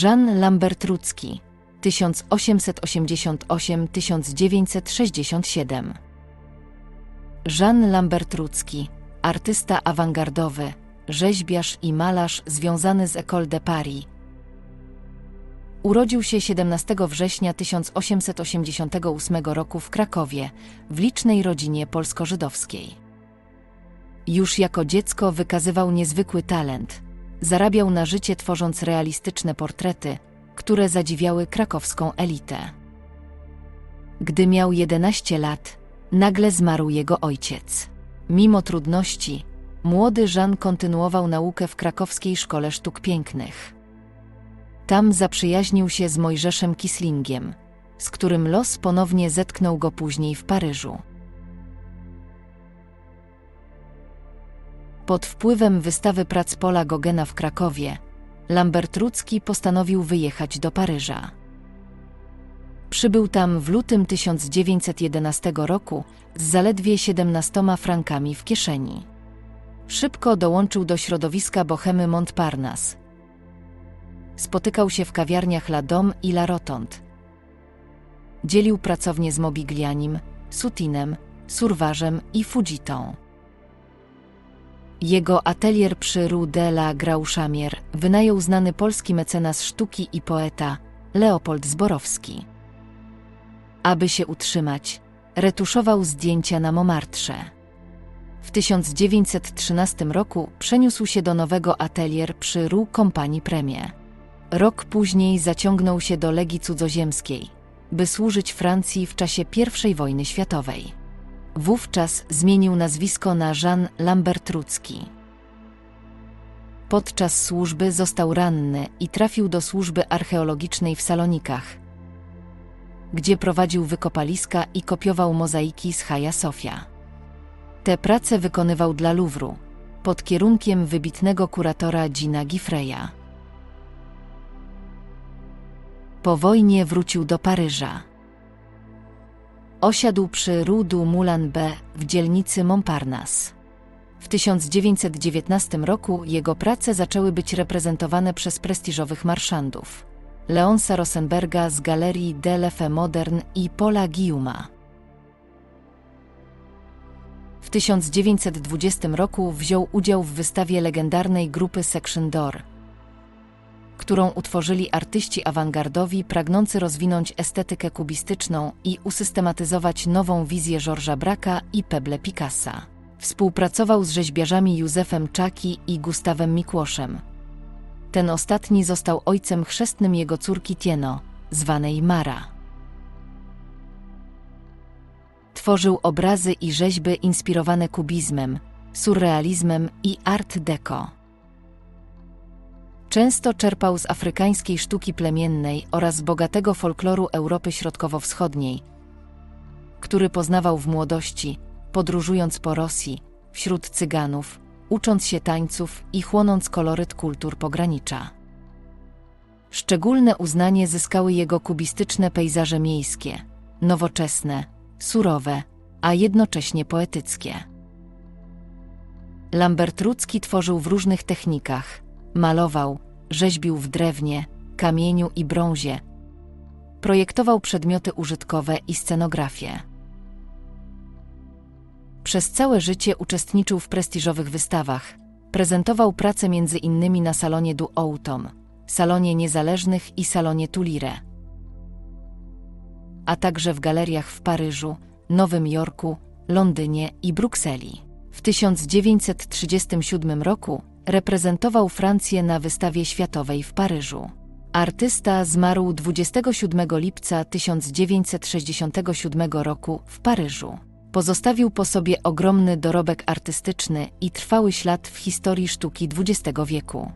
Jean Lambert Rudzki 1888-1967 Jean Lambert Rudzki, artysta awangardowy, rzeźbiarz i malarz związany z École de Paris. Urodził się 17 września 1888 roku w Krakowie, w licznej rodzinie polsko-żydowskiej. Już jako dziecko wykazywał niezwykły talent. Zarabiał na życie tworząc realistyczne portrety, które zadziwiały krakowską elitę. Gdy miał 11 lat, nagle zmarł jego ojciec. Mimo trudności, młody Jean kontynuował naukę w krakowskiej Szkole Sztuk Pięknych. Tam zaprzyjaźnił się z Mojżeszem Kislingiem, z którym los ponownie zetknął go później w Paryżu. Pod wpływem wystawy prac Pola Gogena w Krakowie, Lambert Rudzki postanowił wyjechać do Paryża. Przybył tam w lutym 1911 roku z zaledwie 17 frankami w kieszeni. Szybko dołączył do środowiska bohemy Montparnasse. Spotykał się w kawiarniach La Dom i La Rotonde. Dzielił pracownię z Mobiglianim, Sutinem, Surwarzem i Fujitą. Jego atelier przy Rue de la Grauchamier wynajął znany polski mecenas sztuki i poeta Leopold Zborowski. Aby się utrzymać, retuszował zdjęcia na Montmartre. W 1913 roku przeniósł się do nowego atelier przy Rue Compagnie Premie. Rok później zaciągnął się do Legii Cudzoziemskiej, by służyć Francji w czasie I wojny światowej. Wówczas zmienił nazwisko na Jean Lambert Rudzki. Podczas służby został ranny i trafił do służby archeologicznej w Salonikach, gdzie prowadził wykopaliska i kopiował mozaiki z Hagia Sofia. Te prace wykonywał dla Louvru, pod kierunkiem wybitnego kuratora Gina Giffreya. Po wojnie wrócił do Paryża. Osiadł przy Rue du Moulin B w dzielnicy Montparnasse. W 1919 roku jego prace zaczęły być reprezentowane przez prestiżowych marszandów. Leonsa Rosenberga z Galerii Delefe Modern i Paula Guillauma. W 1920 roku wziął udział w wystawie legendarnej grupy Section Door, którą utworzyli artyści awangardowi pragnący rozwinąć estetykę kubistyczną i usystematyzować nową wizję Georgesa Bracka i Peble Picassa. Współpracował z rzeźbiarzami Józefem Czaki i Gustawem Mikłoszem. Ten ostatni został ojcem chrzestnym jego córki Tieno, zwanej Mara. Tworzył obrazy i rzeźby inspirowane kubizmem, surrealizmem i art deco. Często czerpał z afrykańskiej sztuki plemiennej oraz bogatego folkloru Europy Środkowo-Wschodniej, który poznawał w młodości, podróżując po Rosji, wśród Cyganów, ucząc się tańców i chłonąc koloryt kultur pogranicza. Szczególne uznanie zyskały jego kubistyczne pejzaże miejskie, nowoczesne, surowe, a jednocześnie poetyckie. Lambert Rudzki tworzył w różnych technikach, malował, rzeźbił w drewnie, kamieniu i brązie, projektował przedmioty użytkowe i scenografię. Przez całe życie uczestniczył w prestiżowych wystawach, prezentował pracę innymi na salonie du Autom, salonie niezależnych i salonie Tulire, a także w galeriach w Paryżu, Nowym Jorku, Londynie i Brukseli. W 1937 roku reprezentował Francję na wystawie światowej w Paryżu. Artysta zmarł 27 lipca 1967 roku w Paryżu. Pozostawił po sobie ogromny dorobek artystyczny i trwały ślad w historii sztuki XX wieku.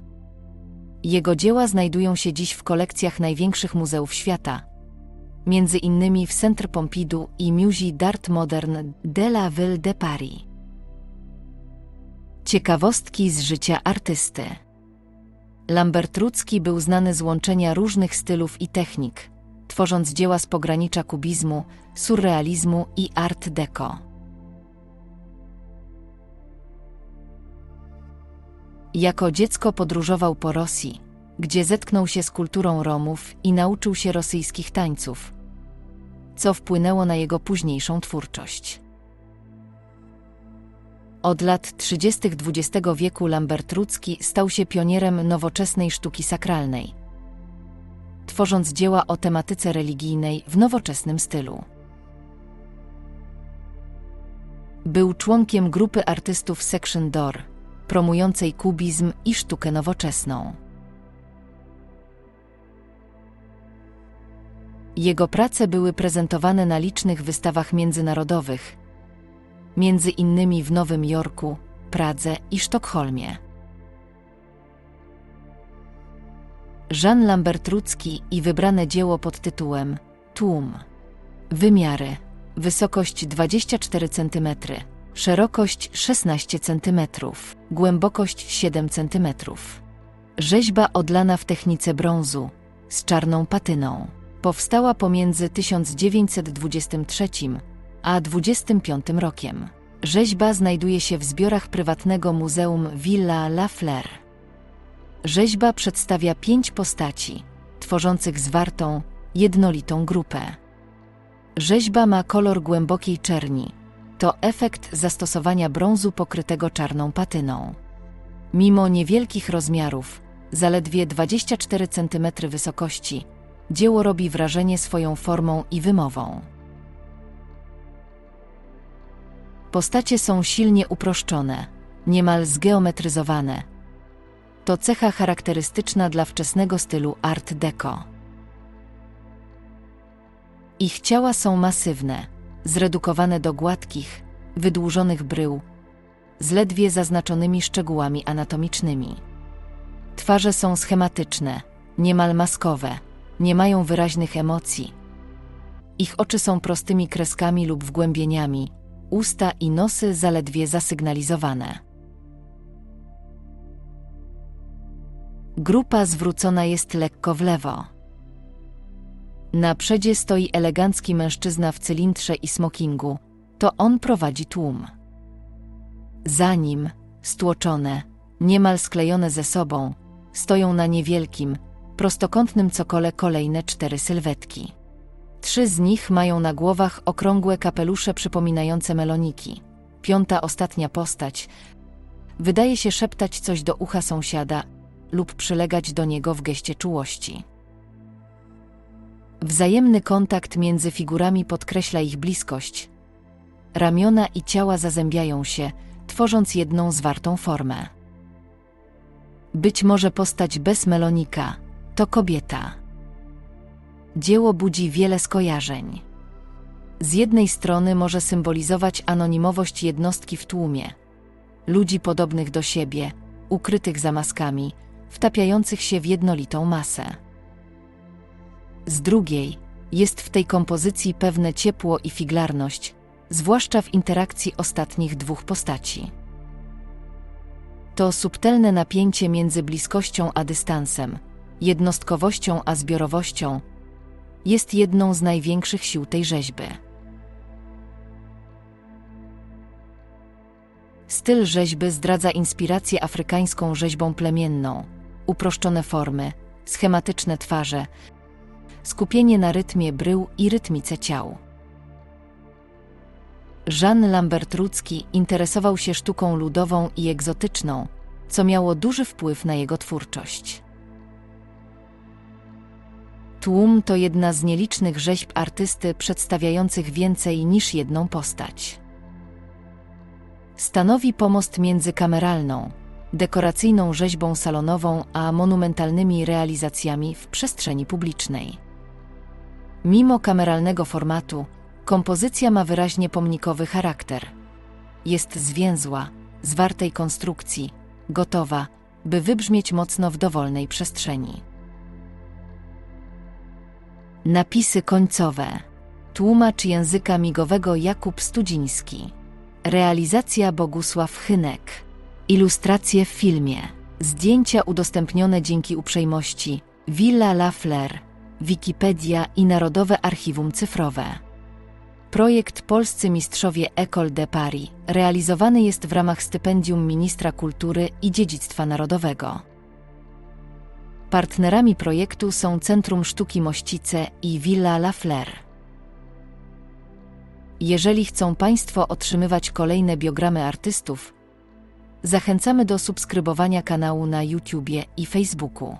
Jego dzieła znajdują się dziś w kolekcjach największych muzeów świata, między innymi w Centre Pompidou i Musée d'Art Moderne de la Ville de Paris. Ciekawostki z życia artysty. Lambert Rudzki był znany z łączenia różnych stylów i technik, tworząc dzieła z pogranicza kubizmu, surrealizmu i art deco. Jako dziecko podróżował po Rosji, gdzie zetknął się z kulturą Romów i nauczył się rosyjskich tańców, co wpłynęło na jego późniejszą twórczość. Od lat 30. XX wieku Lambert Rudzki stał się pionierem nowoczesnej sztuki sakralnej, tworząc dzieła o tematyce religijnej w nowoczesnym stylu. Był członkiem grupy artystów Section Door, promującej kubizm i sztukę nowoczesną. Jego prace były prezentowane na licznych wystawach międzynarodowych, między innymi w Nowym Jorku, Pradze i Sztokholmie. Jean Lambert Rudzki i wybrane dzieło pod tytułem Tłum. Wymiary: wysokość 24 cm, szerokość 16 cm, głębokość 7 cm. Rzeźba odlana w technice brązu z czarną patyną. Powstała pomiędzy 1923 a 25 rokiem. Rzeźba znajduje się w zbiorach prywatnego Muzeum Villa La Fleur. Rzeźba przedstawia pięć postaci, tworzących zwartą, jednolitą grupę. Rzeźba ma kolor głębokiej czerni. To efekt zastosowania brązu pokrytego czarną patyną. Mimo niewielkich rozmiarów, zaledwie 24 cm wysokości, dzieło robi wrażenie swoją formą i wymową. Postacie są silnie uproszczone, niemal zgeometryzowane. To cecha charakterystyczna dla wczesnego stylu Art Deco. Ich ciała są masywne, zredukowane do gładkich, wydłużonych brył, z ledwie zaznaczonymi szczegółami anatomicznymi. Twarze są schematyczne, niemal maskowe, nie mają wyraźnych emocji. Ich oczy są prostymi kreskami lub wgłębieniami, usta i nosy zaledwie zasygnalizowane. Grupa zwrócona jest lekko w lewo. Na przedzie stoi elegancki mężczyzna w cylindrze i smokingu. To on prowadzi tłum. Za nim, stłoczone, niemal sklejone ze sobą, stoją na niewielkim, prostokątnym cokole kolejne cztery sylwetki. Trzy z nich mają na głowach okrągłe kapelusze przypominające meloniki. Piąta, ostatnia postać wydaje się szeptać coś do ucha sąsiada lub przylegać do niego w geście czułości. Wzajemny kontakt między figurami podkreśla ich bliskość. Ramiona i ciała zazębiają się, tworząc jedną zwartą formę. Być może postać bez melonika to kobieta. Dzieło budzi wiele skojarzeń. Z jednej strony może symbolizować anonimowość jednostki w tłumie, ludzi podobnych do siebie, ukrytych za maskami, wtapiających się w jednolitą masę. Z drugiej, jest w tej kompozycji pewne ciepło i figlarność, zwłaszcza w interakcji ostatnich dwóch postaci. To subtelne napięcie między bliskością a dystansem, jednostkowością a zbiorowością, jest jedną z największych sił tej rzeźby. Styl rzeźby zdradza inspirację afrykańską rzeźbą plemienną, uproszczone formy, schematyczne twarze, skupienie na rytmie brył i rytmice ciał. Jean Lambert Rudzki interesował się sztuką ludową i egzotyczną, co miało duży wpływ na jego twórczość. Tłum to jedna z nielicznych rzeźb artysty przedstawiających więcej niż jedną postać. Stanowi pomost między kameralną, dekoracyjną rzeźbą salonową a monumentalnymi realizacjami w przestrzeni publicznej. Mimo kameralnego formatu, kompozycja ma wyraźnie pomnikowy charakter. Jest zwięzła, zwartej konstrukcji, gotowa, by wybrzmieć mocno w dowolnej przestrzeni. Napisy końcowe. Tłumacz języka migowego Jakub Studziński. Realizacja Bogusław Chynek. Ilustracje w filmie. Zdjęcia udostępnione dzięki uprzejmości Villa La Fleur, Wikipedia i Narodowe Archiwum Cyfrowe. Projekt Polscy Mistrzowie École de Paris realizowany jest w ramach stypendium Ministra Kultury i Dziedzictwa Narodowego. Partnerami projektu są Centrum Sztuki Mościce i Villa La Fleur. Jeżeli chcą Państwo otrzymywać kolejne biogramy artystów, zachęcamy do subskrybowania kanału na YouTubie i Facebooku.